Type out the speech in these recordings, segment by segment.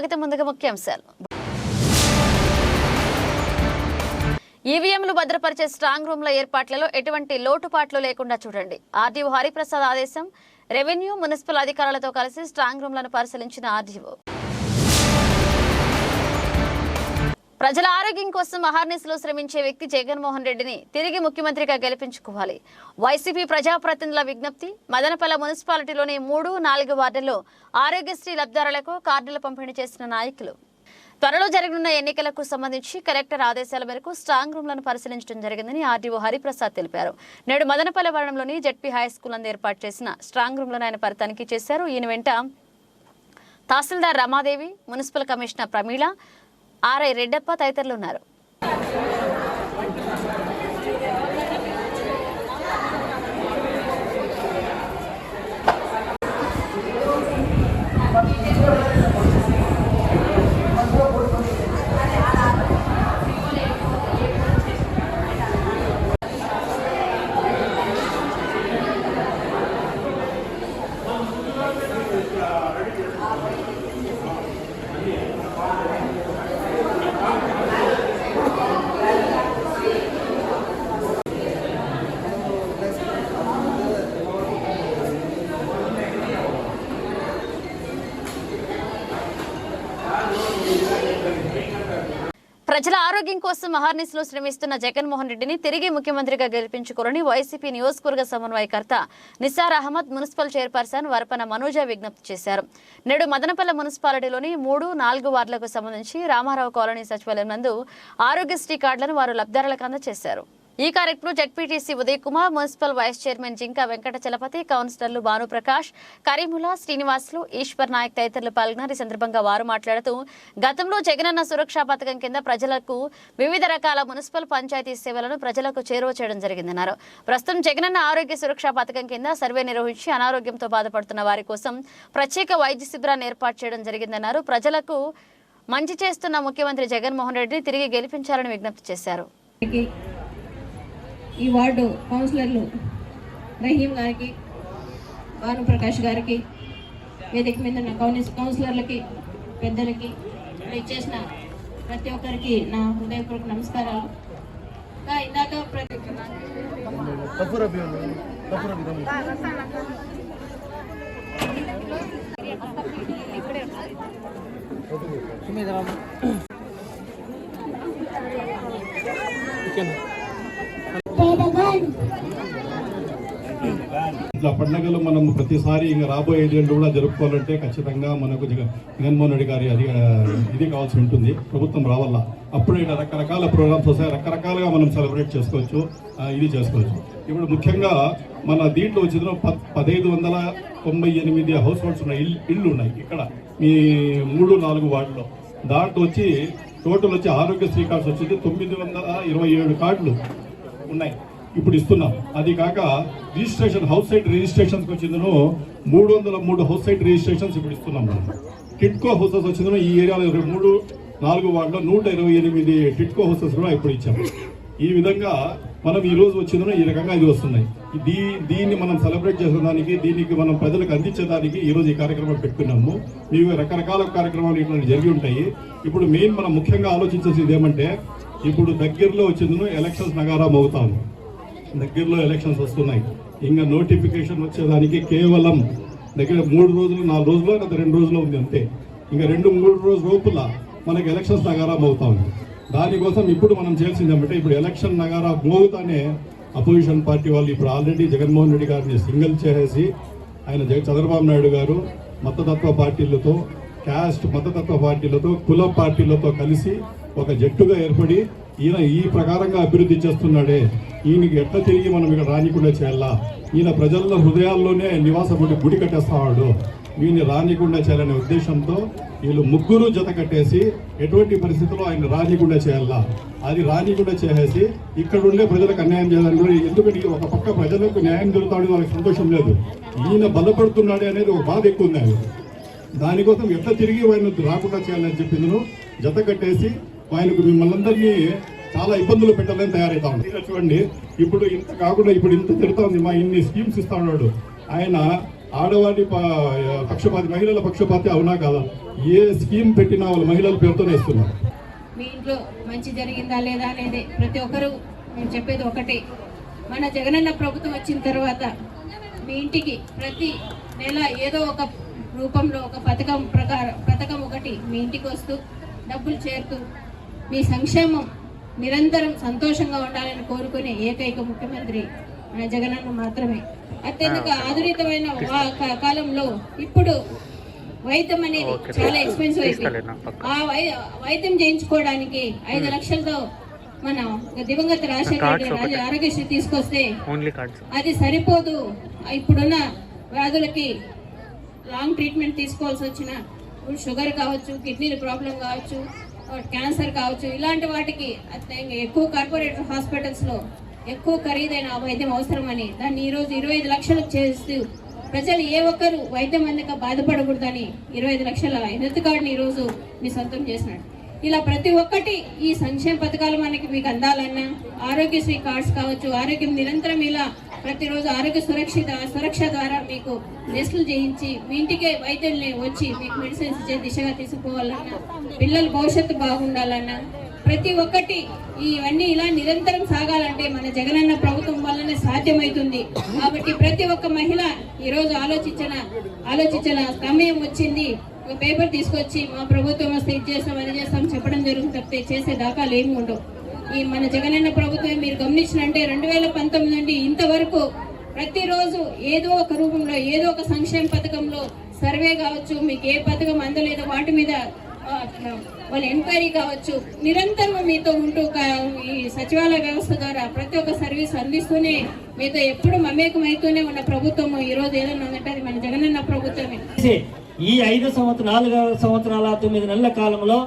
స్వాగతం ముందుగా ముఖ్యాంశాలు. ఈవీఎంలు భద్రపరిచే స్ట్రాంగ్ రూమ్ల ఏర్పాట్లలో ఎటువంటి లోటుపాట్లు లేకుండా చూడండి. ఆర్డీఓ హరిప్రసాద్ ఆదేశం రెవెన్యూ మున్సిపల్ అధికారులతో కలిసి స్ట్రాంగ్ రూమ్లను పరిశీలించిన ఆర్డీఓ. ప్రజల ఆరోగ్యం కోసం అహర్నిశలో శ్రమించే వ్యక్తి జగన్మోహన్ రెడ్డిని తిరిగి ముఖ్యమంత్రిగా గెలిపించుకోవాలి. వైసీపీ ప్రజాప్రతినిధుల విజ్ఞప్తి మదనపల్ల మున్సిపాలిటీలోని మూడు నాలుగు వార్డుల్లో ఆరోగ్యశ్రీ లబ్ధారులకు కార్డులు పంపిణీ చేసిన నాయకులు. త్వరలో జరగనున్న ఎన్నికలకు సంబంధించి కలెక్టర్ ఆదేశాల మేరకు స్ట్రాంగ్ రూమ్లను పరిశీలించడం జరిగిందని ఆర్డీఓ హరిప్రసాద్ తెలిపారు. నేడు మదనపల్లె వరణంలోని జడ్పీ హై స్కూల్ ఏర్పాటు చేసిన స్ట్రాంగ్ రూమ్లను ఆయన పరితనిఖీ చేశారు. ఈయన వెంట tahsildar Ramadevi municipal commissioner Pramila RI Reddappa తదితరులు ఉన్నారు. ప్రజల ఆరోగ్యం కోసం అహర్నిశలో శ్రమిస్తున్న జగన్మోహన్ రెడ్డిని తిరిగి ముఖ్యమంత్రిగా గెలిపించుకోరని వైసీపీ నియోజకవర్గ సమన్వయకర్త నిసార్ అహ్మద్ మున్సిపల్ చైర్పర్సన్ వరపన మనోజ విజ్ఞప్తి చేశారు. నేడు మదనపల్లె మున్సిపాలిటీలోని మూడు నాలుగు వార్డులకు సంబంధించి రామారావు కాలనీ సచివాలయం నందు ఆరోగ్యశ్రీ కార్డులను వారు లబ్ధారులకు అందజేశారు. ఈ కార్యక్రమంలో ZPTC Uday Kumar municipal vice chairman Jinka Venkata Chalapathi కౌన్సిలర్లు భానుప్రకాష్ కరీముల్లా శ్రీనివాసులు ఈశ్వర్ నాయక్ తదితరులు పాల్గొన్నారు. ఈ సందర్భంగా వారు మాట్లాడుతూ గతంలో జగనన్న సురక్షా పథకం కింద ప్రజలకు వివిధ రకాల మున్సిపల్ పంచాయతీ సేవలను ప్రజలకు చేరువ చేయడం జరిగిందన్నారు. ప్రస్తుతం జగనన్న ఆరోగ్య సురక్షా పథకం కింద సర్వే నిర్వహించి అనారోగ్యంతో బాధపడుతున్న వారి కోసం ప్రత్యేక వైద్య శిబిరాన్ని ఏర్పాటు చేయడం జరిగిందన్నారు. ప్రజలకు మంచి చేస్తున్న ముఖ్యమంత్రి జగన్మోహన్ రెడ్డిని తిరిగి గెలిపించాలని విజ్ఞప్తి చేశారు. ఈ వార్డు కౌన్సిలర్లు రహీం గారికి భానుప్రకాష్ గారికి వేదిక మీద ఉన్న కౌన్సి కౌన్సిలర్లకి పెద్దలకి ఇచ్చేసిన ప్రతి ఒక్కరికి నా హృదయపూర్వక నమస్కారాలు. ఇంకా ఇందాక ప్రతి ఇట్లా పండుగలు మనం ప్రతిసారి ఇంకా రాబోయే ఏజెంట్లు కూడా జరుపుకోవాలంటే ఖచ్చితంగా మనకు జగన్మోహన్ రెడ్డి గారి అది ఇది కావాల్సి ఉంటుంది. ప్రభుత్వం రావాలా? అప్పుడు ఇట్లా రకరకాల ప్రోగ్రామ్స్ వస్తాయి. రకరకాలుగా మనం సెలబ్రేట్ చేసుకోవచ్చు. ఇది చేసుకోవచ్చు. ఇప్పుడు ముఖ్యంగా మన దీంట్లో వచ్చిన ప- పదహైదు వందల తొంభై ఎనిమిది హౌస్ హోల్డ్స్ ఉన్నాయి ఇల్లు ఇళ్ళు ఉన్నాయి. ఇక్కడ మీ మూడు నాలుగు వార్డులో. దాంట్లో వచ్చి టోటల్ వచ్చి ఆరోగ్యశ్రీ కార్డ్స్ వచ్చింది తొమ్మిది వందల ఇరవై ఏడు కార్డులు ఉన్నాయి. ఇప్పుడు ఇస్తున్నాం. అది కాక రిజిస్ట్రేషన్ హౌస్ సైట్ రిజిస్ట్రేషన్స్ వచ్చిందను మూడు వందల మూడు హౌస్ సైట్ రిజిస్ట్రేషన్స్ ఇప్పుడు ఇస్తున్నాం మనం. టిట్కో హౌసెస్ వచ్చిందను ఈ ఏరియాలో ఇరవై మూడు నాలుగు వార్డులో నూట ఇరవై ఎనిమిది టిట్కో హౌసెస్ కూడా ఇప్పుడు ఇచ్చాము ఈ విధంగా మనం ఈ రోజు వచ్చిన ఈ రకంగా ఇది వస్తున్నాయి. దీ దీన్ని మనం సెలబ్రేట్ చేసేదానికి దీనికి మనం ప్రజలకు అందించేదానికి ఈ రోజు ఈ కార్యక్రమం పెట్టుకున్నాము. ఇవి రకరకాల కార్యక్రమాలు ఇటువంటి జరిగి ఉంటాయి. ఇప్పుడు మెయిన్ మనం ముఖ్యంగా ఆలోచించేది ఏమంటే ఇప్పుడు దగ్గరలో వచ్చిందను ఎలక్షన్స్ నగారం అవుతాము దగ్గరలో ఎలక్షన్స్ వస్తున్నాయి. ఇంకా నోటిఫికేషన్ వచ్చేదానికి కేవలం దగ్గర మూడు రోజులు నాలుగు రోజులు లేదా రెండు రోజులు ఉంది అంతే. ఇంకా రెండు మూడు రోజుల లోపల మనకి ఎలక్షన్స్ నగారం అవుతా ఉంది దానికోసం ఇప్పుడు మనం చేయాల్సింది ఏమంటే ఇప్పుడు ఎలక్షన్ నగారా మోగుతానే అపోజిషన్ పార్టీ వాళ్ళు ఇప్పుడు ఆల్రెడీ జగన్మోహన్ రెడ్డి గారిని సింగిల్ చేసేసి ఆయన జగ చంద్రబాబు నాయుడు గారు మతతత్వ పార్టీలతో క్యాస్ట్ మతతత్వ పార్టీలతో కుల పార్టీలతో కలిసి ఒక జట్టుగా ఏర్పడి ఈయన ఈ ప్రకారంగా అభివృద్ధి చేస్తున్నాడే. ఈయనకి ఎట్లా తిరిగి మనం ఇక్కడ రానికుండా చేయాలా? ఈయన ప్రజల హృదయాల్లోనే నివాస గుడి గుడి కట్టేస్తాడు. ఈయన రానికుండా చేయాలనే ఉద్దేశంతో వీళ్ళు ముగ్గురు జత కట్టేసి ఎటువంటి పరిస్థితుల్లో ఆయన రానికుండా చేయాలా? అది రానికుండా చేసేసి ఇక్కడ ఉండే ప్రజలకు అన్యాయం చేయాలని కూడా ఎందుకంటే ఒక పక్క ప్రజలకు న్యాయం జరుగుతాడని వాళ్ళకి సంతోషం లేదు. ఈయన బలపడుతున్నాడే అనేది ఒక బాధ ఎక్కువ ఉంది దానికోసం ఎట్లా తిరిగి ఆయన రాకుండా చేయాలని చెప్పిందను జత కట్టేసి ఆయనకు మిమ్మల్ని అందరినీ చాలా ఇబ్బందులు పెట్టాలని తయారైతా ఉంది. చూడండి ఇప్పుడు ఇంత కాకుండా ఇప్పుడు ఇంత తిరుగుతా ఉంది మా ఇన్ని స్కీమ్స్ ఇస్తా ఉన్నాడు. ఆయన ఆడవారి ప- పక్షపాతి మహిళల పక్షపాతి అవునా కాదా? ఏ స్కీమ్ పెట్టినా వాళ్ళ మహిళల పేరుతోనే ఇస్తున్నారు. మీ ఇంట్లో మంచి జరిగిందా లేదా అనేది ప్రతి ఒక్కరూ నేను చెప్పేది ఒకటి. మన జగనన్న ప్రభుత్వం వచ్చిన తర్వాత మీ ఇంటికి ప్రతి నెల ఏదో ఒక రూపంలో ఒక పథకం ప్రకారం పథకం ఒకటి మీ ఇంటికి వస్తూ డబ్బులు చేరుతూ మీ సంక్షేమం నిరంతరం సంతోషంగా ఉండాలని కోరుకునే ఏకైక ముఖ్యమంత్రి మన జగనన్న మాత్రమే. అత్యధిక ఆధునితమైన కాలంలో ఇప్పుడు వైద్యం అనేది చాలా ఎక్స్పెన్సివ్ అయిపోయింది. ఆ వైద్యం చేయించుకోవడానికి ఐదు లక్షలతో మన దివంగత రాజశేఖర రెడ్డి ఆరోగ్యశ్రీ తీసుకొస్తే అది సరిపోదు. ఇప్పుడున్న వ్యాధులకి లాంగ్ ట్రీట్మెంట్ తీసుకోవాల్సి వచ్చిన షుగర్ కావచ్చు కిడ్నీల ప్రాబ్లం కావచ్చు క్యాన్సర్ కావచ్చు ఇలాంటి వాటికి ఎక్కువ కార్పొరేట్ హాస్పిటల్స్లో ఎక్కువ ఖరీదైన వైద్యం అవసరమని దాన్ని ఈరోజు ఇరవై ఐదు లక్షలు చేస్తూ ప్రజలు ఏ ఒక్కరు వైద్యం అందక బాధపడకూడదని ఇరవై ఐదు లక్షల హెల్త్ కార్డుని ఈరోజు మీ సొంతం చేసినాడు. ఇలా ప్రతి ఒక్కటి ఈ సంక్షేమ పథకాలు మనకి మీకు అందాలన్నా ఆరోగ్యశ్రీ కార్డ్స్ కావచ్చు ఆరోగ్యం నిరంతరం ఇలా ప్రతిరోజు ఆరోగ్య సురక్షిత సురక్ష ద్వారా మీకు టెస్టులు చేయించి మీ ఇంటికే వైద్యుల్ని వచ్చి మీకు మెడిసిన్స్ ఇచ్చే దిశగా తీసుకోవాలన్నా పిల్లల భవిష్యత్తు బాగుండాలన్నా ప్రతి ఒక్కటి ఇవన్నీ ఇలా నిరంతరం సాగాలంటే మన జగనన్న ప్రభుత్వం వల్లనే సాధ్యమవుతుంది కాబట్టి ప్రతి ఒక్క మహిళ ఈరోజు ఆలోచించిన ఆలోచించిన సమయం వచ్చింది. ఒక పేపర్ తీసుకొచ్చి మా ప్రభుత్వం వస్తే ఇది చేస్తాం అది చేస్తాం చెప్పడం జరుగుతుంది తప్పితే చేసే దాఖలు ఏమి ఉండవు. ఈ మన జగనన్న ప్రభుత్వం మీరు గమనించినంటే రెండు వేల పంతొమ్మిది నుండి ఇంతవరకు ప్రతిరోజు ఏదో ఒక రూపంలో ఏదో ఒక సంక్షేమ పథకంలో సర్వే కావచ్చు మీకు ఏ పథకం అందలేదో వాటి మీద వాళ్ళ ఎంక్వైరీ కావచ్చు నిరంతరం మీతో ఉంటూ ఈ సచివాలయ వ్యవస్థ ద్వారా ప్రతి ఒక్క సర్వీస్ అందిస్తూనే మీతో ఎప్పుడు మమేకమైతూనే ఉన్న ప్రభుత్వం ఈరోజు ఏదైనా ఉందంటే అది మన జగనన్న ప్రభుత్వమే. ఈ ఐదు సంవత్సరాలు నాలుగు సంవత్సరాల తొమ్మిది నెలల కాలంలో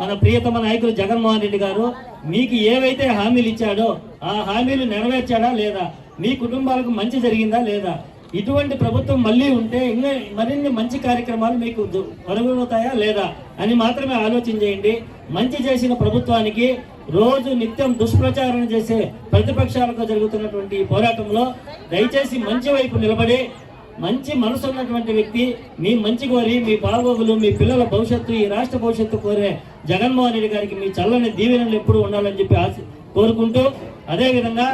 మన ప్రియతమ నాయకులు జగన్మోహన్ రెడ్డి గారు మీకు ఏవైతే హామీలు ఇచ్చాడో ఆ హామీలు నెరవేర్చాడా లేదా? మీ కుటుంబాలకు మంచి జరిగిందా లేదా? ఇటువంటి ప్రభుత్వం మళ్ళీ ఉంటే ఇంకా మరిన్ని మంచి కార్యక్రమాలు మీకు దు- లేదా అని మాత్రమే ఆలోచన చేయండి. మంచి చేసిన ప్రభుత్వానికి రోజు నిత్యం దుష్ప్రచారం చేసే ప్రతిపక్షాలకు జరుగుతున్నటువంటి ఈ పోరాటంలో దయచేసి మంచి వైపు నిలబడి మంచి మనసు ఉన్నటువంటి వ్యక్తి మీ మంచి కోరి మీ బాగోగులు మీ పిల్లల భవిష్యత్తు ఈ రాష్ట్ర భవిష్యత్తు కోరే జగన్మోహన్ రెడ్డి గారికి మీ చల్లని దీవెనలు ఎప్పుడు ఉండాలని చెప్పి ఆశ కోరుకుంటూ అదేవిధంగా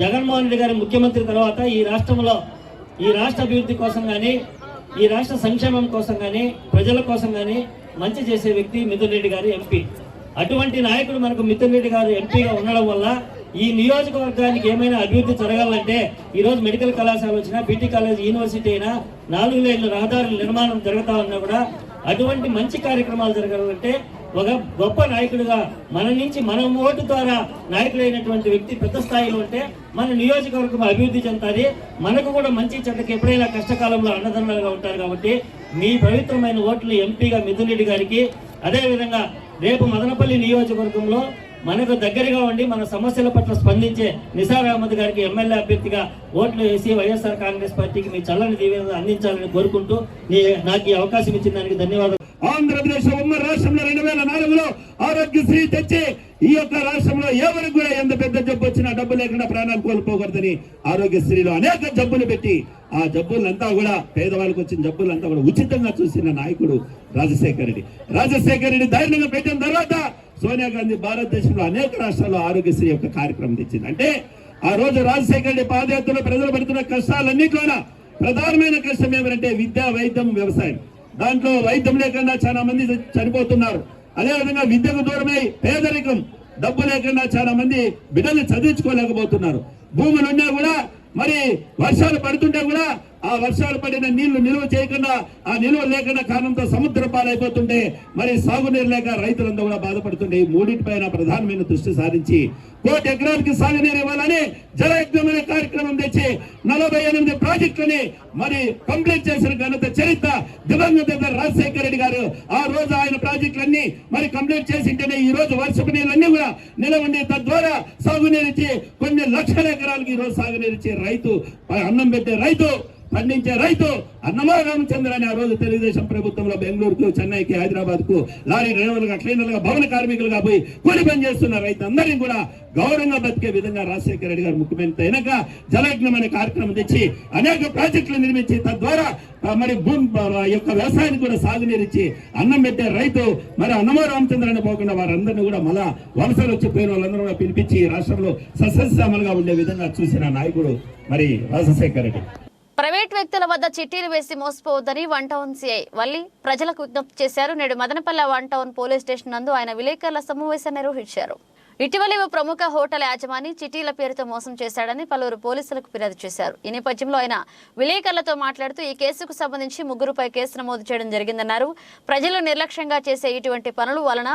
జగన్మోహన్ రెడ్డి గారి ముఖ్యమంత్రి తర్వాత ఈ రాష్ట్రంలో ఈ రాష్ట్ర అభివృద్ధి కోసం కానీ ఈ రాష్ట్ర సంక్షేమం కోసం కానీ ప్రజల కోసం కానీ మంచి చేసే వ్యక్తి మిథున్ రెడ్డి గారు ఎంపీ. అటువంటి నాయకుడు మనకు మిథున్ రెడ్డి గారు ఎంపీగా ఉండడం వల్ల ఈ నియోజకవర్గానికి ఏమైనా అభివృద్ధి జరగాలంటే ఈరోజు మెడికల్ కళాశాల వచ్చినా బీటీ కాలేజ్ యూనివర్సిటీ అయినా నాలుగు లేన్ల రహదారుల నిర్మాణం జరుగుతా ఉన్నా కూడా అటువంటి మంచి కార్యక్రమాలు జరగాలంటే ఒక గొప్ప నాయకుడిగా మన నుంచి మన ఓటు ద్వారా నాయకుడైనటువంటి వ్యక్తి పెద్ద స్థాయిలో ఉంటే మన నియోజకవర్గం అభివృద్ధి చెందుతుంది. మనకు కూడా మంచి చెడ్డకి ఎప్పుడైనా కష్టకాలంలో అన్నదండలుగా ఉంటారు కాబట్టి మీ పవిత్రమైన ఓట్లు ఎంపీగా మిథున్ రెడ్డి గారికి అదేవిధంగా రేపు మదనపల్లి నియోజకవర్గంలో మనకు దగ్గరగా ఉండి మన సమస్యల పట్ల స్పందించే నిసార్ అహ్మద్ గారికి ఎమ్మెల్యే అభ్యర్థిగా ఓట్లు వేసి వైఎస్ఆర్ కాంగ్రెస్ పార్టీకి మీ చల్లని దీవెన అందించాలని కోరుకుంటూ నీ నాకు ఈ అవకాశం ఇచ్చిన దానికి ధన్యవాదాలు. ఆంధ్రప్రదేశ్ ఉమ్మడి రాష్ట్రంలో రెండు వేల నాలుగులో ఆరోగ్యశ్రీ తెచ్చి ఈ యొక్క రాష్ట్రంలో ఎవరికి కూడా ఎంత పెద్ద జబ్బు వచ్చినా డబ్బు లేకుండా ప్రాణాలు కోల్పోకూడదని ఆరోగ్యశ్రీలో అనేక జబ్బులు పెట్టి ఆ జబ్బులంతా కూడా పేదవాళ్ళకి వచ్చిన జబ్బులంతా కూడా ఉచితంగా చూసిన నాయకుడు రాజశేఖర రెడ్డి. రాజశేఖర రెడ్డి ధైర్యంగా పెట్టిన తర్వాత సోనియా గాంధీ భారతదేశంలో అనేక రాష్ట్రాల్లో ఆరోగ్యశ్రీ యొక్క కార్యక్రమం తెచ్చింది. అంటే ఆ రోజు రాజశేఖర రెడ్డి పాదయాత్రలో ప్రజలు పడుతున్న కష్టాలన్నింటిలోన ప్రధానమైన కష్టం ఏమంటే విద్య వైద్యం వ్యవసాయం. దాంట్లో వైద్యం లేకుండా చాలా మంది చనిపోతున్నారు. అదేవిధంగా విద్యకు దూరమై పేదరికం డబ్బు లేకుండా చాలా మంది బిడ్డలు చదివించుకోలేకపోతున్నారు. భూములు ఉన్నా కూడా మరి వర్షాలు పడుతుంటే కూడా ఆ వర్షాలు పడిన నీళ్ళు నిల్వ చేయకుండా ఆ నిల్వ లేకుండా కారణంతో సముద్ర పాలైపోతుంటే మరి సాగునీరు లేక రైతులంతా కూడా బాధపడుతుంటే ఈ మూడింటిపైన ప్రధానమైన దృష్టి సారించి కోటి ఎకరాలకి సాగునీరు ఇవ్వాలని జలయజ్ఞమైన కార్యక్రమం తెచ్చి నలభై ఎనిమిది ప్రాజెక్టులని మరి కంప్లీట్ చేసిన ఘనత చరిత్ర దివంగత రాజశేఖర రెడ్డి గారు. ఆ రోజు ఆయన ప్రాజెక్టులన్నీ మరి కంప్లీట్ చేసింటేనే ఈ రోజు వర్షపు నీళ్ళన్నీ కూడా నిలవండి. తద్వారా సాగునీరు ఇచ్చి కొన్ని లక్షల ఎకరాలకి ఈ రోజు సాగునీరు ఇచ్చే రైతు అన్నం పెట్టే రైతు పండించే రైతు అన్నమా రామచంద్ర అని ఆ రోజు తెలుగుదేశం ప్రభుత్వంలో బెంగళూరుకు చెన్నైకి హైదరాబాద్కు లారీ డ్రైవర్లుగా క్లీనర్లుగా భవన కార్మికులుగా పోయి కూలి పని చేస్తున్న రైతు కూడా గౌరవంగా బతికే విధంగా రాజశేఖర రెడ్డి గారు ముఖ్యమంత్రి అయినాక జలయజ్ఞం అనే కార్యక్రమం తెచ్చి అనేక ప్రాజెక్టులు నిర్మించి తద్వారా మరి భూమి యొక్క వ్యవసాయానికి కూడా సాగునీరిచ్చి అన్నం పెట్టే రైతు మరి అన్నమో రామచంద్రని పోకుండా వారందరినీ కూడా మళ్ళా వలసలు వచ్చి పోయిన వాళ్ళందరూ కూడా పిలిపించి రాష్ట్రంలో సస్యశ్యామలుగా ఉండే విధంగా చూసిన నాయకుడు మరి రాజశేఖర రెడ్డి. ప్రైవేట్ వ్యక్తుల వద్ద చిట్టీలు వేసి మోసపోవద్దని వన్ టౌన్ సిఐ వల్లి ప్రజలకు విజ్ఞప్తి చేశారు. నేడు Madanapalle one town police station నందు ఆయన విలేకరుల సమావేశం నిర్వహించారు. ఇటీవల ఓ ప్రముఖ హోటల్ యాజమాని చిటీల పేరుతో మోసం చేశాడని పలువురు పోలీసులకు ఫిర్యాదు చేశారు. ఈ నేపథ్యంలో ఆయన విలేకరులతో మాట్లాడుతూ ఈ కేసుకు సంబంధించి ముగ్గురుపై కేసు నమోదు చేయడం జరిగిందన్నారు. ప్రజలు నిర్లక్ష్యంగా చేసే ఇటువంటి పనుల వలన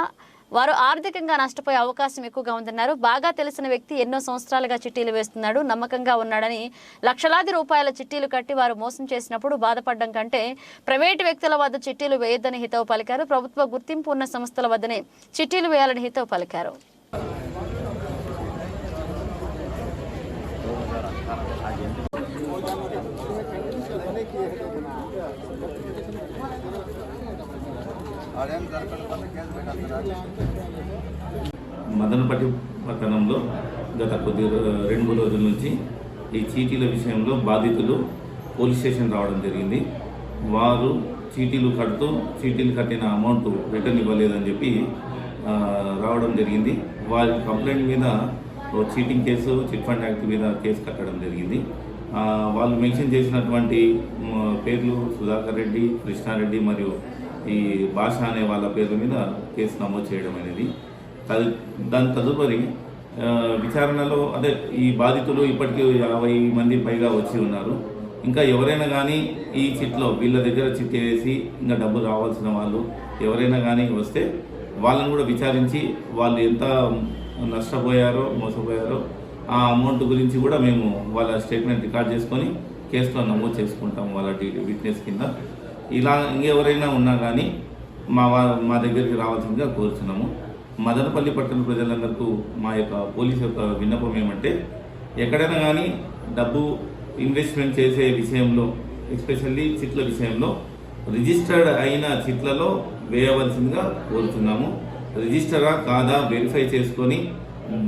వారు ఆర్థికంగా నష్టపోయే అవకాశం ఎక్కువగా ఉందన్నారు. బాగా తెలిసిన వ్యక్తి ఎన్నో సంవత్సరాలుగా చిట్టీలు వేస్తున్నాడు. నమ్మకంగా ఉన్నాడని లక్షలాది రూపాయల చిట్టీలు కట్టి వారు మోసం చేసినప్పుడు బాధపడడం కంటే ప్రైవేటు వ్యక్తుల వద్ద చిట్టీలు వేయొద్దని హితవు పలికారు. ప్రభుత్వ గుర్తింపు ఉన్న సంస్థల వద్దనే చిట్టీలు వేయాలని హితవు పలికారు. మదనపట్టి పట్టణంలో గత కొద్ది రెండు మూడు రోజుల నుంచి ఈ చీటీల విషయంలో బాధితులు పోలీస్ స్టేషన్ రావడం జరిగింది. వారు చీటీలు కడుతూ చీటీలు కట్టిన అమౌంట్ రిటర్న్ ఇవ్వలేదని చెప్పి రావడం జరిగింది. వారి కంప్లైంట్ మీద ఓ cheating case chit fund act మీద కేసు కట్టడం జరిగింది. వాళ్ళు మెన్షన్ చేసినటువంటి పేర్లు సుధాకర్ రెడ్డి కృష్ణారెడ్డి మరియు ఈ భాష అనే వాళ్ళ పేర్ల మీద కేసు నమోదు చేయడం అనేది. తదు దాని తదుపరి విచారణలో అదే ఈ బాధితులు ఇప్పటికీ యాభై మంది పైగా వచ్చి ఉన్నారు. ఇంకా ఎవరైనా కానీ ఈ చిట్లో వీళ్ళ దగ్గర చిట్ వేసి ఇంకా డబ్బు రావాల్సిన వాళ్ళు ఎవరైనా కానీ వస్తే వాళ్ళని కూడా విచారించి వాళ్ళు ఎంత నష్టపోయారో మోసపోయారో ఆ అమౌంట్ గురించి కూడా మేము వాళ్ళ స్టేట్మెంట్ రికార్డ్ చేసుకొని కేసులో నమోదు చేసుకుంటాం వాళ్ళ విట్నెస్ కింద. ఇలా ఇంకెవరైనా ఉన్నా కానీ మా మా దగ్గరికి రావాల్సిందిగా కోరుతున్నాము మదనపల్లి పట్టణ ప్రజలందరికీ మా యొక్క పోలీస్ యొక్క విన్నపం ఏమంటే ఎక్కడైనా కానీ డబ్బు ఇన్వెస్ట్మెంట్ చేసే విషయంలో ఎస్పెషల్లీ చిట్ల విషయంలో రిజిస్టర్డ్ అయిన చిట్లలో వేయవలసిందిగా కోరుతున్నాము రిజిస్టరా కాదా వెరిఫై చేసుకొని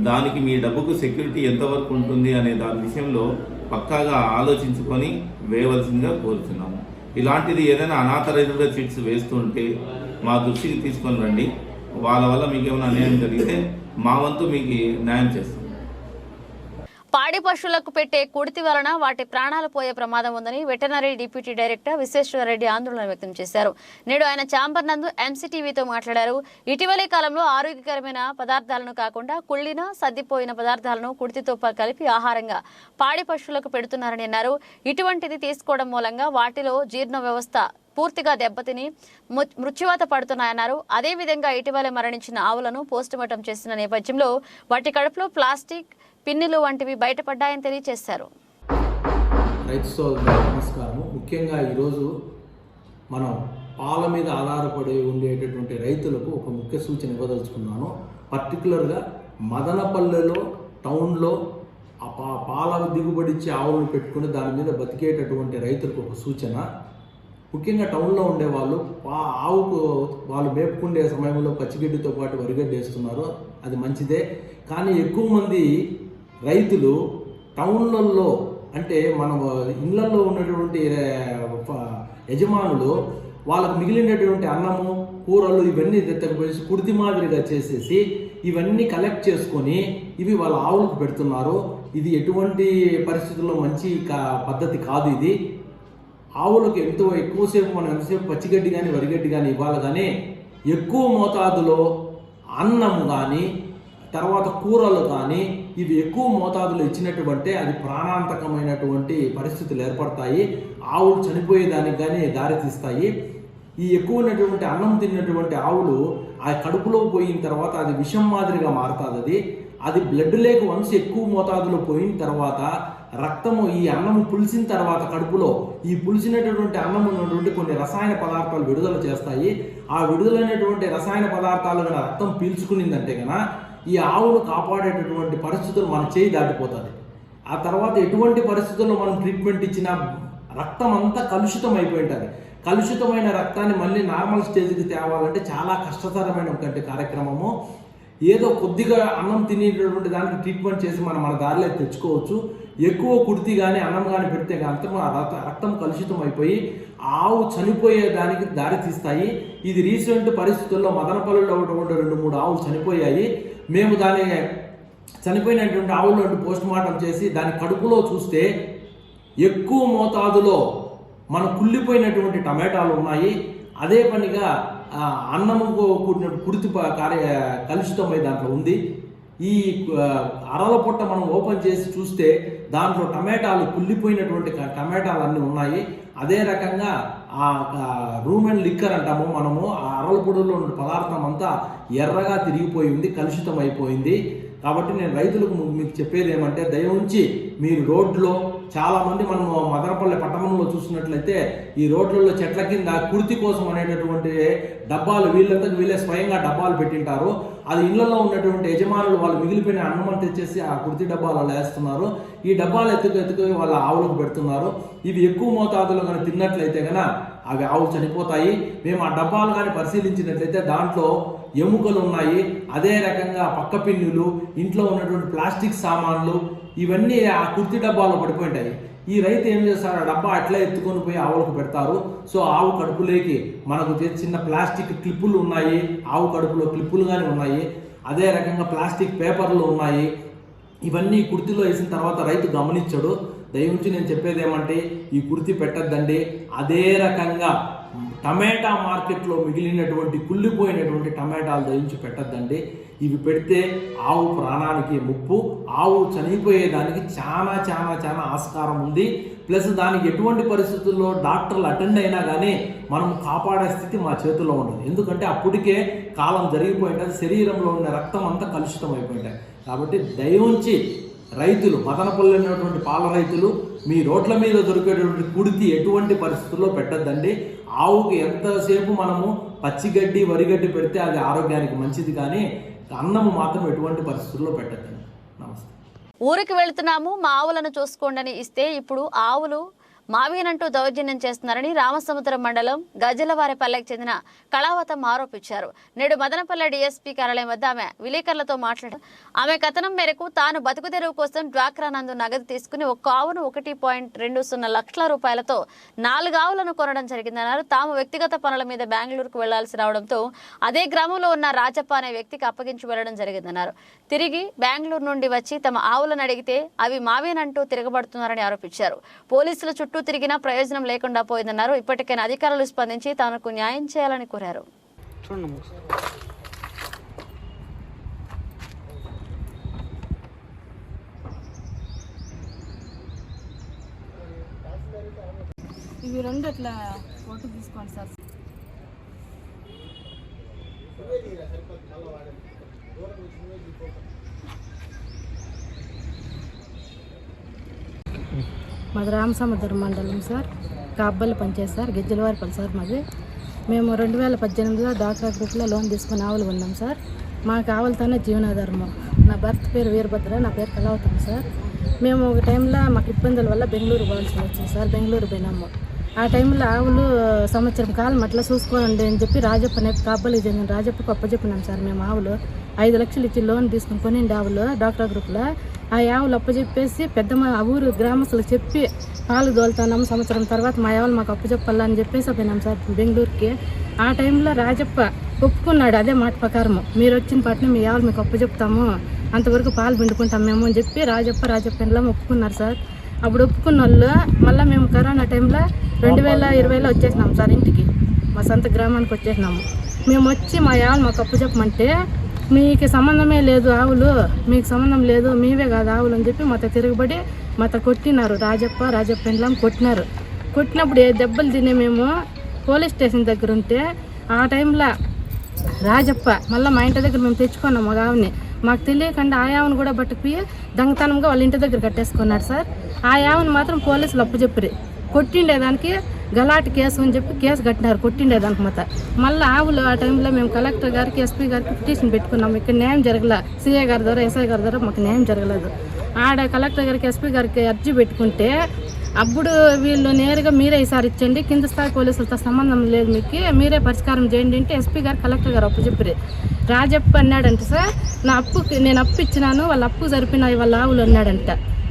దానికి మీ డబ్బుకు సెక్యూరిటీ ఎంతవరకు ఉంటుంది అనే దాని విషయంలో పక్కాగా ఆలోచించుకొని వేయవలసిందిగా కోరుతున్నాము ఇలాంటిది ఏదైనా అనాథరైజ్డ్ చిట్స్ వేస్తుంటే మా దృష్టికి తీసుకొని రండి. వాళ్ళ వల్ల మీకు ఏమైనా అన్యాయం జరిగితే మా వంతు మీకు న్యాయం చేస్తాం. పాడి పశువులకు పెట్టే కుడితి వలన వాటి ప్రాణాలు పోయే ప్రమాదం ఉందని వెటనరీ డిప్యూటీ డైరెక్టర్ విశ్వేశ్వరరెడ్డి ఆందోళన వ్యక్తం చేశారు. నేడు ఆయన చాంబర్ నందు ఎంసీటీవీతో మాట్లాడారు. ఇటీవలి కాలంలో ఆరోగ్యకరమైన పదార్థాలను కాకుండా కుళ్ళిన సర్దిపోయిన పదార్థాలను కుడితితో కలిపి ఆహారంగా పాడి పశువులకు పెడుతున్నారని అన్నారు. ఇటువంటిది తీసుకోవడం మూలంగా వాటిలో జీర్ణ వ్యవస్థ పూర్తిగా దెబ్బతిని మృత్యువాత పడుతున్నాయన్నారు. అదేవిధంగా ఇటీవల మరణించిన ఆవులను పోస్టుమార్టం చేసిన నేపథ్యంలో వాటి కడుపులో ప్లాస్టిక్ పిన్నులు వంటివి బయటపడ్డాయని తెలియజేశారు. రైతు సోదరులకు ముఖ్యంగా ఈరోజు మనం పాల మీద ఆధారపడి ఉండేటటువంటి రైతులకు ఒక ముఖ్య సూచన ఇవ్వదలుచుకున్నాను. పర్టికులర్గా మదనపల్లెలో టౌన్లో ఆ పా- పాల దిగుబడి ఇచ్చే ఆవులను పెట్టుకుని దాని మీద బతికేటటువంటి రైతులకు ఒక సూచన. ముఖ్యంగా టౌన్లో ఉండేవాళ్ళు ఆ ఆవుకు వాళ్ళు మేపుకుండే సమయంలో పచ్చిగడ్డితో పాటు వరిగడ్డి వేస్తున్నారు. అది మంచిదే. కానీ ఎక్కువ మంది రైతులు టౌన్లలో అంటే మన ఇళ్ళలో ఉన్నటువంటి యజమానులు వాళ్ళకు మిగిలినటువంటి అన్నము కూరలు ఇవన్నీ తెచ్చకపోయేసి కుడితి మాదిరిగా చేసేసి ఇవన్నీ కలెక్ట్ చేసుకొని ఇవి వాళ్ళ ఆవులకు పెడుతున్నారు. ఇది ఎటువంటి పరిస్థితుల్లో మంచి కా- పద్ధతి కాదు ఇది. ఆవులకు ఎంతో ఎక్కువసేపు మనం ఎంతసేపు పచ్చిగడ్డి కానీ వరిగడ్డి కానీ ఇవ్వాలి కానీ ఎక్కువ మోతాదులో అన్నము కానీ తర్వాత కూరలు కానీ ఇవి ఎక్కువ మోతాదులో ఇచ్చినటువంటి అది ప్రాణాంతకమైనటువంటి పరిస్థితులు ఏర్పడతాయి. ఆవులు చనిపోయేదానికి కానీ దారితీస్తాయి. ఈ ఎక్కువైనటువంటి అన్నం తిన్నటువంటి ఆవులు ఆ కడుపులో పోయిన తర్వాత అది విషం మాదిరిగా మారుతుంది. అది అది బ్లడ్ లేక వన్స్ ఎక్కువ మోతాదులో పోయిన తర్వాత రక్తము ఈ అన్నము పులిసిన తర్వాత కడుపులో ఈ పులిసినటువంటి అన్నం ఉన్నటువంటి కొన్ని రసాయన పదార్థాలు విడుదల చేస్తాయి. ఆ విడుదలైనటువంటి రసాయన పదార్థాలు కనుక రక్తం పీల్చుకునిందంటే కనుక ఈ ఆవును కాపాడేటటువంటి పరిస్థితులు మన చేయి దాటిపోతుంది. ఆ తర్వాత ఎటువంటి పరిస్థితుల్లో మనం ట్రీట్మెంట్ ఇచ్చినా రక్తం అంతా కలుషితం అయిపోయి ఉంటుంది కలుషితమైన రక్తాన్ని మళ్ళీ నార్మల్ స్టేజ్కి తేవాలంటే చాలా కష్టతరమైనటువంటి కార్యక్రమము. ఏదో కొద్దిగా అన్నం తినేటటువంటి దానికి ట్రీట్మెంట్ చేసి మనం మన దారిలో తెచ్చుకోవచ్చు. ఎక్కువ కుడితి కానీ అన్నం కానీ పెడితే అంతం రక్త- రక్తం కలుషితం అయిపోయి ఆవు చనిపోయే దానికి దారి తీస్తాయి. ఇది రీసెంట్ పరిస్థితుల్లో మదనపల్లిలో ఉన్నటువంటి రెండు మూడు ఆవులు చనిపోయాయి. మేము దాని చనిపోయినటువంటి ఆవులను పోస్ట్ మార్టం చేసి దాని కడుపులో చూస్తే ఎక్కువ మోతాదులో మన కుళ్ళిపోయినటువంటి టమాటాలు ఉన్నాయి. అదే పనిగా అన్నము కూడిన కుడితి ప- కార్య కలుషితమై దాంట్లో ఉంది. ఈ అరల పొట్ట మనం ఓపెన్ చేసి చూస్తే దాంట్లో టమాటాలు కుళ్ళిపోయినటువంటి టమాటాలు అన్నీ ఉన్నాయి. అదే రకంగా ఆ రూమ్ అండ్ లిక్కర్ అంటాము మనము. ఆ అరల పొడిలో ఉన్న పదార్థం అంతా ఎర్రగా తిరిగిపోయి ఉంది కలుషితం అయిపోయింది కాబట్టి నేను రైతులకు మీకు చెప్పేది ఏమంటే దయ ఉంచి మీరు రోడ్లో చాలామంది మనము మదనపల్లి పట్టణంలో చూసినట్లయితే ఈ రోడ్లలో చెట్ల కింద కుర్తి కోసం అనేటటువంటి డబ్బాలు వీళ్ళంతా వీళ్ళే స్వయంగా డబ్బాలు పెట్టింటారు. అది ఇళ్ళలో ఉన్నటువంటి యజమానులు వాళ్ళు మిగిలిపోయిన అన్నం తెచ్చేసి ఆ కుర్తి డబ్బాలు అలా వేస్తున్నారు ఈ డబ్బాలు ఎత్తుకు ఎత్తుకు వాళ్ళ ఆవులకు పెడుతున్నారు. ఇవి ఎక్కువ మోతాదులో కానీ తిన్నట్లయితే కనుక అవి ఆవులు చనిపోతాయి. మేము ఆ డబ్బాలు కానీ పరిశీలించినట్లయితే దాంట్లో ఎముకలు ఉన్నాయి. అదే రకంగా పక్క పిన్నులు ఇంట్లో ఉన్నటువంటి ప్లాస్టిక్ సామాన్లు ఇవన్నీ ఆ కుర్తి డబ్బాలో పడిపోయింటాయి. ఈ రైతు ఏం చేస్తారు ఆ డబ్బా అట్లా ఎత్తుకొని పోయి ఆవులకు పెడతారు. సో ఆవు కడుపులోకి మనకు చిన్న ప్లాస్టిక్ క్లిప్పులు ఉన్నాయి. ఆవు కడుపులో క్లిప్పులు కానీ ఉన్నాయి. అదే రకంగా ప్లాస్టిక్ పేపర్లు ఉన్నాయి. ఇవన్నీ కుర్తిలో వేసిన తర్వాత రైతు గమనించాడు. దయవుంచి నేను చెప్పేది ఏమంటే ఈ కుర్తి పెట్టద్దండి. అదే రకంగా టమాటా మార్కెట్లో మిగిలినటువంటి కుళ్ళిపోయినటువంటి టమాటాలు దయించి పెట్టద్దండి. ఇవి పెడితే ఆవు ప్రాణానికి ముప్పు ఆవు చనిపోయేదానికి చాలా చాలా చాలా ఆస్కారం ఉంది. ప్లస్ దానికి ఎటువంటి పరిస్థితుల్లో డాక్టర్లు అటెండ్ అయినా కానీ మనం కాపాడే స్థితి మా చేతిలో ఉండదు. ఎందుకంటే అప్పటికే కాలం జరిగిపోయి శరీరంలో ఉన్న రక్తం అంతా కలుషితం అయిపోయింటాయి కాబట్టి దయవుంచి రైతులు మదనపల్లి ఉన్నటువంటి పాల రైతులు మీ రోడ్ల మీద దొరికేటువంటి కుడితి ఎటువంటి పరిస్థితుల్లో పెట్టద్దండి. ఆవుకి ఎంతసేపు మనము పచ్చిగడ్డి వరిగడ్డి పెడితే అది ఆరోగ్యానికి మంచిది కానీ అన్నము మాత్రం ఎటువంటి పరిస్థితుల్లో పెట్టద్దండి నమస్తే. ఊరికి వెళ్తున్నాము మా ఆవులను చూసుకోండి అని ఇస్తే ఇప్పుడు ఆవులు మావీనంటూ దౌర్జన్యం చేస్తున్నారని రామసముద్రం మండలం గజలవారిపల్లెకి చెందిన కళావతం ఆరోపించారు. నేడు మదనపల్లె డీఎస్పీ కార్యాలయం వద్ద ఆమె విలేకరులతో మాట్లాడారు. ఆమె కథనం మేరకు తాను బతుకు తెరువు కోసం డ్వాక్రా నందు నగదు తీసుకుని ఒక్క ఆవును ఒకటి పాయింట్ రెండు సున్నా లక్షల రూపాయలతో నాలుగు ఆవులను కొనడం జరిగిందన్నారు. తాము వ్యక్తిగత పనుల మీద బెంగళూరుకు వెళ్ళాల్సి రావడంతో అదే గ్రామంలో ఉన్న రాజప్ప అనే వ్యక్తికి అప్పగించి వెళ్ళడం జరిగిందన్నారు. తిరిగి బెంగళూరు నుండి వచ్చి తమ ఆవులను అడిగితే అవి మావేనంటూ తిరగబడుతున్నారని ఆరోపించారు. పోలీసుల చుట్టూ తిరిగినా ప్రయోజనం లేకుండా పోయిందన్నారు. ఇప్పటికైనా అధికారులు స్పందించి తనకు న్యాయం చేయాలని కోరారు. ఇవి రెండు అట్లా ఫోటో తీసుకోండి సార్. మాది రామసముద్రం మండలం sir. Kaballi panchayat sir Gijjalavaripalli sir మాది. మేము రెండు వేల పద్దెనిమిదిలో డాక్టర్ గ్రూప్లో లోన్ తీసుకుని ఆవులు ఉన్నాం సార్. మాకు ఆవులతోనే జీవనాధారము నా భర్త పేరు వీరభద్ర నా పేరు కళావతం సార్. మేము ఒక టైంలో మాకు ఇబ్బందుల వల్ల బెంగళూరు పోవాల్సి వచ్చింది సార్ బెంగళూరు పోయినాము. ఆ టైంలో ఆవులు సంవత్సరం కాలం అట్లా చూసుకోనండి అని చెప్పి రాజప్ప నేపు కాబ్బలికి చెందిన రాజప్ప అప్పచెప్పినాం సార్ మేము ఆవులు. ఐదు లక్షలు ఇచ్చి లోన్ తీసుకుని కొనిండి ఆవులు డాక్టర్ గ్రూప్లో. ఆ ఆవులు అప్పచెప్పేసి పెద్ద మా ఆ ఊరు గ్రామస్తులకు చెప్పి పాలు దోలుతున్నాము సంవత్సరం తర్వాత. మా యావలు మాకు అప్పచెప్పాలని అని చెప్పేసి పోయినాం సార్ బెంగళూరుకి. ఆ టైంలో రాజప్ప ఒప్పుకున్నాడు అదే మాట ప్రకారం. మీరు వచ్చిన పాటనే మీ యావలు మీకు అప్పచెప్తాము అంతవరకు పాలు పిండుకుంటాం మేము అని చెప్పి రాజప్ప రాజప్ప ఇలా ఒప్పుకున్నారు సార్. అప్పుడు ఒప్పుకున్న వాళ్ళు మళ్ళీ మేము కరోనా టైంలో రెండు వేల ఇరవైలో వచ్చేసినాం సార్ ఇంటికి. మా సొంత గ్రామానికి వచ్చేసినాము. మేము వచ్చి మా ఆవులు మాకు అప్పు చెప్పమంటే మీకు సంబంధమే లేదు ఆవులు మీకు సంబంధం లేదు మీవే కాదు ఆవులు అని చెప్పి మత తిరగబడి మత కొట్టినారు. రాజప్ప రాజప్ప ఇంట్లో కొట్టినారు. కొట్టినప్పుడు ఏ దెబ్బలు తినే మేము పోలీస్ స్టేషన్ దగ్గర ఉంటే ఆ టైంలో రాజప్ప మళ్ళీ మా ఇంటి దగ్గర మేము తెచ్చుకున్నాం మా ఆవుని. మాకు తెలియకుండా ఆ ఆవును కూడా పట్టుకుపోయి దొంగతనంగా వాళ్ళ ఇంటి దగ్గర కట్టేసుకున్నారు సార్. ఆ ఆవును మాత్రం పోలీసులు అప్పు చెప్పరు కొట్టిండేదానికి గలాటి కేసు అని చెప్పి కేసు కట్టినారు కొట్టిండేదానికి మాత. మళ్ళీ ఆవులు ఆ టైంలో మేము కలెక్టర్ గారికి ఎస్పీ గారికి పిటిషన్ పెట్టుకున్నాం. ఇక్కడ న్యాయం జరగలే సీఏ గారి ద్వారా ఎస్ఐ గారి ద్వారా మాకు న్యాయం జరగలేదు. ఆడ కలెక్టర్ గారికి ఎస్పీ గారికి అర్జీ పెట్టుకుంటే అప్పుడు వీళ్ళు నేరుగా మీరే ఈసారి ఇచ్చండి కింద స్థాయి పోలీసులతో సంబంధం లేదు మీకు మీరే పరిష్కారం చేయండి అంటే ఎస్పీ గారు కలెక్టర్ గారు అప్పు చెప్పారు రాజప్ప అన్నాడంట సార్ నా అప్పుకి నేను అప్పు ఇచ్చినాను వాళ్ళ అప్పు జరిపినాయి వాళ్ళ ఆవులు అన్నాడంట.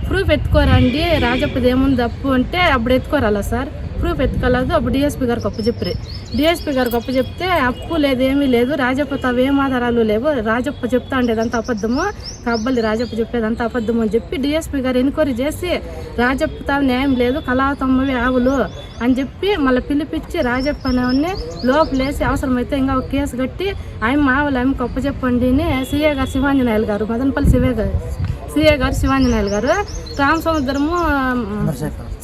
ప్రూఫ్ ఎత్తుకోరండి రాజప్పది ఏముంది అప్పు అంటే అప్పుడు ఎత్తుకోరాలా సార్? ప్రూఫ్ ఎత్తుకోలేదు అప్పుడు డిఎస్పీ గారికి అప్పు చెప్పారు డిఎస్పీ గారికి అప్పు చెప్తే అప్పు లేదు ఏమీ లేదు. రాజప్ప తావు ఏం ఆధారాలు లేవు. రాజప్ప చెప్తా ఉండేదంతా అబద్ధము? కబ్బలి రాజప్ప చెప్పేదంతా అబద్ధము అని చెప్పి డిఎస్పీ గారు ఎన్క్వైరీ చేసి రాజప్ప తావు న్యాయం లేదు కళాతమ్మవి ఆవులు అని చెప్పి మళ్ళీ పిలిపించి రాజప్ప అనేవాడిని లోపలేసి అవసరమైతే ఇంకా ఒక కేసు కట్టి ఆయన ఆవులు ఆమెకు గొప్ప చెప్పండి అని సీఏ గారు శివాంజనేయులు గారు మదనపల్లి శివే గారు సిఏ గారు శివాంజనేయులు గారు రామసముద్రము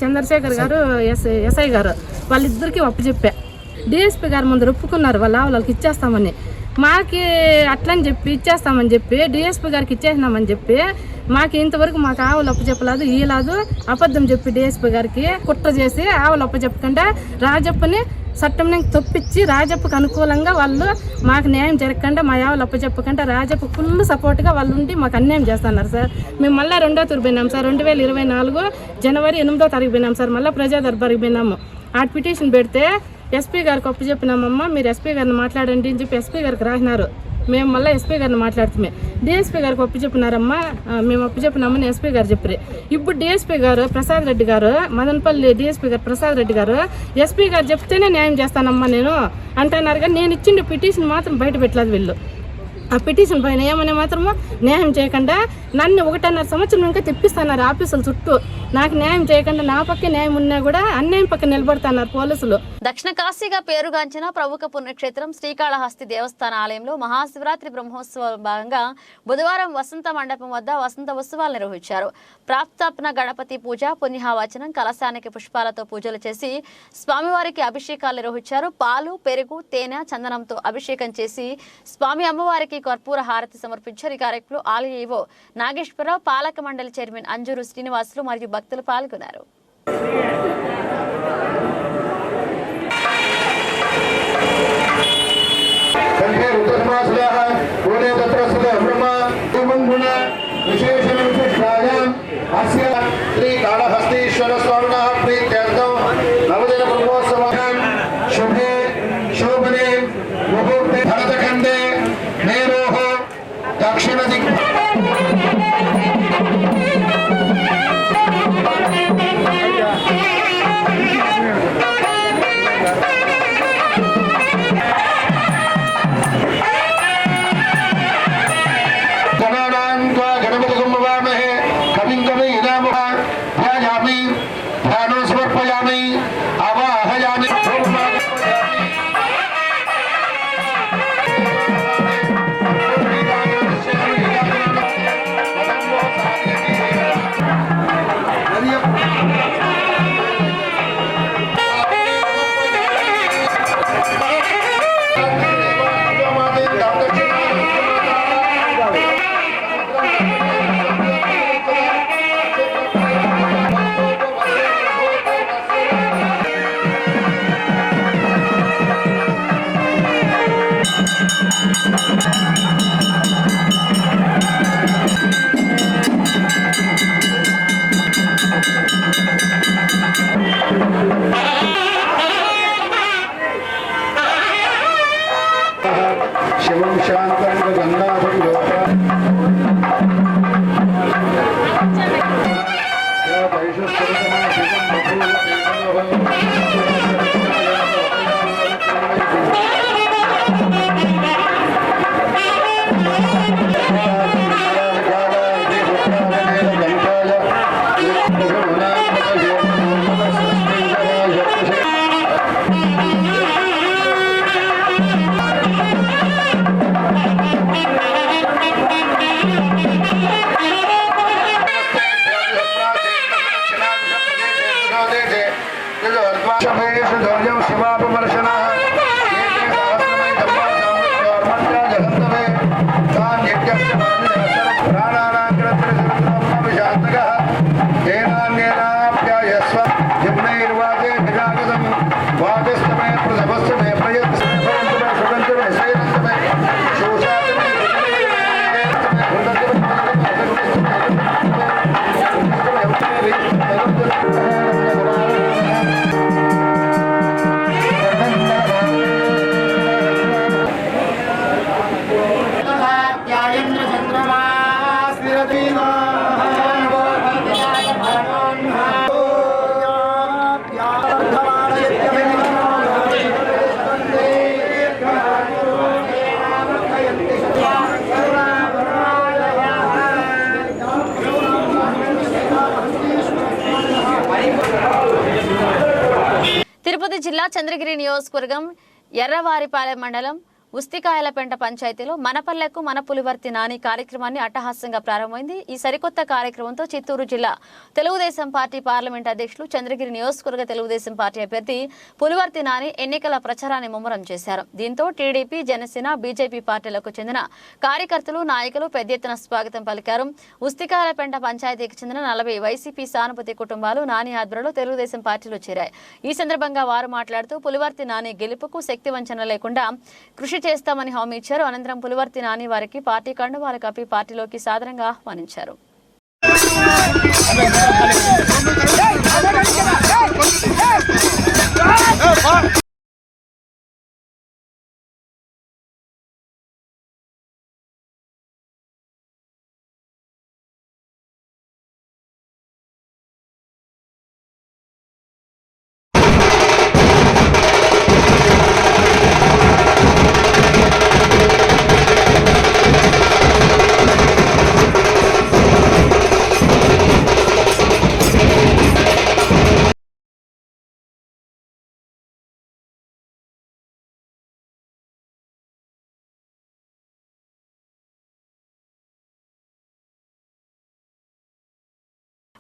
చంద్రశేఖర్. గారు ఎస్ ఎస్ఐ గారు వాళ్ళిద్దరికి ఒప్పు చెప్పా. డిఎస్పీ గారు ముందు ఒప్పుకున్నారు వాళ్ళ వాళ్ళకి ఇచ్చేస్తామని. మాకి అట్లని చెప్పి ఇచ్చేస్తామని చెప్పి డిఎస్పీ గారికి ఇచ్చేసినామని చెప్పి మాకు ఇంతవరకు మాకు ఆవులు అప్పు చెప్పలేదు ఈలాదు అబద్ధం చెప్పి డిఎస్పీ గారికి కుట్ర చేసి ఆవులు అప్పు చెప్పకుండా రాజప్పని చట్టంని తప్పించి రాజప్పకు అనుకూలంగా వాళ్ళు మాకు న్యాయం జరగకుండా మా యావలు అప్పచెప్పకుండా రాజప్ప ఫుల్ సపోర్ట్గా వాళ్ళు ఉండి మాకు అన్యాయం చేస్తున్నారు సార్. మేము మళ్ళీ రెండో తూరు పోయినాం సార్. రెండు వేల ఇరవై నాలుగు జనవరి ఎనిమిదో తారీఖు పోయినాం సార్. మళ్ళీ ప్రజా దర్బార్కి పోయినాము ఆ పిటిషన్ పెడితే ఎస్పీ గారికి అప్పచెప్పినామమ్మ మీరు ఎస్పీ గారిని మాట్లాడండి అని చెప్పి ఎస్పీ గారికి రాసినారు. మేము మళ్ళీ ఎస్పీ గారిని మాట్లాడుతున్నాం డిఎస్పీ గారికి ఒప్పు చెప్పినారమ్మా మేము ఒప్పు చెప్పినామని ఎస్పీ గారు చెప్పారు ఇప్పుడు డిఎస్పీ గారు ప్రసాద్ రెడ్డి గారు మదనపల్లి డిఎస్పీ గారు ప్రసాద్ రెడ్డి గారు ఎస్పీ గారు చెప్తేనే న్యాయం చేస్తానమ్మా నేను. అంటున్నారు కానీ నేను ఇచ్చిన పిటిషన్ మాత్రం బయట పెట్టలేదు వీళ్ళు. ఆ పిటిషన్ పైన ఏమని మాత్రము న్యాయం చేయకుండా నన్ను ఒకటిన్నర సంవత్సరం ఇంకా తెప్పిస్తున్నారు ఆఫీసుల చుట్టూ. నాకు న్యాయం చేయకుండా నా పక్క న్యాయం ఉన్నా కూడా అన్యాయం పక్క నిలబడుతున్నారు పోలీసులు. దక్షిణ కాశీగా పేరుగాంచిన ప్రముఖ పుణ్యక్షేత్రం శ్రీకాళహస్తి దేవస్థాన ఆలయంలో మహాశివరాత్రి బ్రహ్మోత్సవం భాగంగా బుధవారం వసంత మండపం వద్ద వసంత ఉత్సవాలు నిర్వహించారు. ప్రాప్తాపన గణపతి పూజ పుణ్యవాచనం కలశానికి పుష్పాలతో పూజలు చేసి స్వామివారికి అభిషేకాలు నిర్వహించారు. పాలు పెరుగు తేనె చందనంతో అభిషేకం చేసి స్వామి అమ్మవారికి కర్పూర హారతి సమర్పించారు. ఈ కార్యక్రమంలో ఆలయ ఈవో నాగేశ్వరరావు పాలక మండలి చైర్మన్ అంజూరు శ్రీనివాసులు మరియు భక్తులు పాల్గొన్నారు. తత్ర Thank you. నియోజకవర్గం ఎర్రవారిపాలెం మండలం ఉస్తికాయలపెంట పంచాయతీలో మనపల్లెకు మన పులివర్తి నాని కార్యక్రమాన్ని అట్టహాస్యంగా ప్రారంభమైంది. ఈ సరికొత్త కార్యక్రమంతో చిత్తూరు జిల్లా తెలుగుదేశం పార్టీ పార్లమెంట్ అధ్యక్షులు చంద్రగిరి నియోజకవర్గ తెలుగుదేశం పార్టీ అభ్యర్థి పులివర్తి నాని ఎన్నికల ప్రచారాన్ని ముమ్మరం చేశారు. దీంతో టీడీపీ జనసేన బీజేపీ పార్టీలకు చెందిన కార్యకర్తలు నాయకులు పెద్ద ఎత్తున స్వాగతం పలికారు. ఉస్తికాయలపెంట పంచాయతీకి చెందిన నలభై వైసీపీ సానుపతి కుటుంబాలు నాని ఆధ్వర్యంలో తెలుగుదేశం పార్టీలో చేరాయి. ఈ సందర్భంగా వారు మాట్లాడుతూ పులివర్తి నాని గెలుపుకు శక్తి వంచన లేకుండా కృషి చేస్తామని హామీ ఇచ్చారు అనంతరం పులివర్తి నాని వారికి పార్టీ కండువాలు కప్పి పార్టీలోకి సాదరంగా ఆహ్వానించారు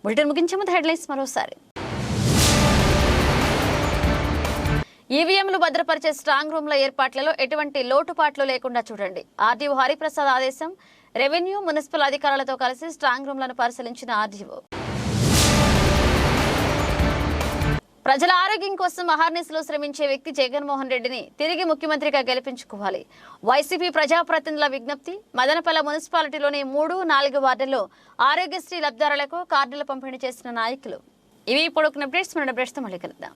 బులెటిన్ ముగించే ముందు హెడ్లైన్స్ మరోసారి. ఈవీఎంలు భద్రపరిచే స్ట్రాంగ్ రూమ్ల ఏర్పాట్లలో ఎటువంటి లోటుపాట్లు లేకుండా చూడండి. ఆర్డీఓ హరిప్రసాద్ ఆదేశం రెవెన్యూ మున్సిపల్ అధికారులతో కలిసి స్ట్రాంగ్ రూమ్లను పరిశీలించిన ఆర్డీఓ. ప్రజల ఆరోగ్యం కోసం అహార్నిశలో శ్రమించే వ్యక్తి జగన్మోహన్ రెడ్డిని తిరిగి ముఖ్యమంత్రిగా గెలిపించుకోవాలి. వైసీపీ ప్రజాప్రతినిధుల విజ్ఞప్తి మదనపల్లె మున్సిపాలిటీలోని మూడు నాలుగు వార్డుల్లో ఆరోగ్యశ్రీ లబ్ధిదారులకు కార్డులు పంపిణీ చేసిన నాయకులు. ఇవి ఇప్పుడు అప్డేట్స్ మన అప్డేట్స్తో మళ్ళీ కలుద్దాం.